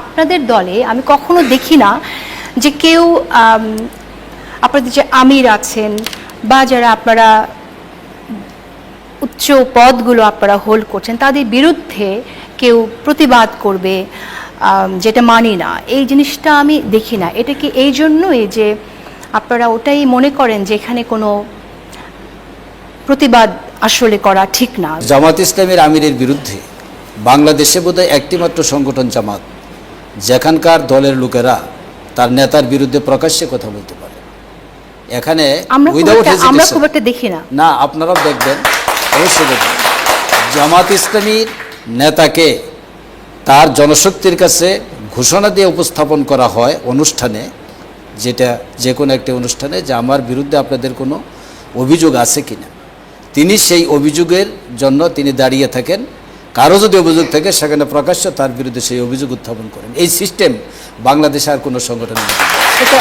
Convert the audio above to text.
আপনাদের দলে আমি কখনো দেখি না যে কেউ আপনাদের যে আমির আছেন বা যারা আপনারা উচ্চ পদগুলো আপনারা হোল্ড করছেন, তাদের বিরুদ্ধে কেউ প্রতিবাদ করবে যেটা মানি না। এই জিনিসটা আমি দেখি না। এটা কি এই জন্যই যে আপনারা ওটাই মনে করেন যে এখানে কোনো প্রতিবাদ আসলে করা ঠিক না? জামাত ইসলামের আমিরের বিরুদ্ধে বাংলাদেশে বোধহয় একটিমাত্র সংগঠন জামাত যেখানকার দলের লোকেরা তার নেতার বিরুদ্ধে প্রকাশ্যে কথা বলতে পারে। এখানে আমরা খুব একটা- দেখি না। না আপনারাও দেখবেন অবশ্যই দেখবেন। জামাত ইসলামীর নেতাকে তার জনশক্তির কাছে ঘোষণা দিয়ে উপস্থাপন করা হয় অনুষ্ঠানে যেটা যে কোনো একটি অনুষ্ঠানে যে আমার বিরুদ্ধে আপনাদের কোনো অভিযোগ আছে কিনা। তিনি সেই অভিযোগের জন্য তিনি দাঁড়িয়ে থাকেন। কারও যদি অভিযোগ থাকে, সেখানে প্রকাশ্য তার বিরুদ্ধে সেই অভিযোগ উত্থাপন করেন। এই সিস্টেম বাংলাদেশে আর কোনো সংগঠন নেই।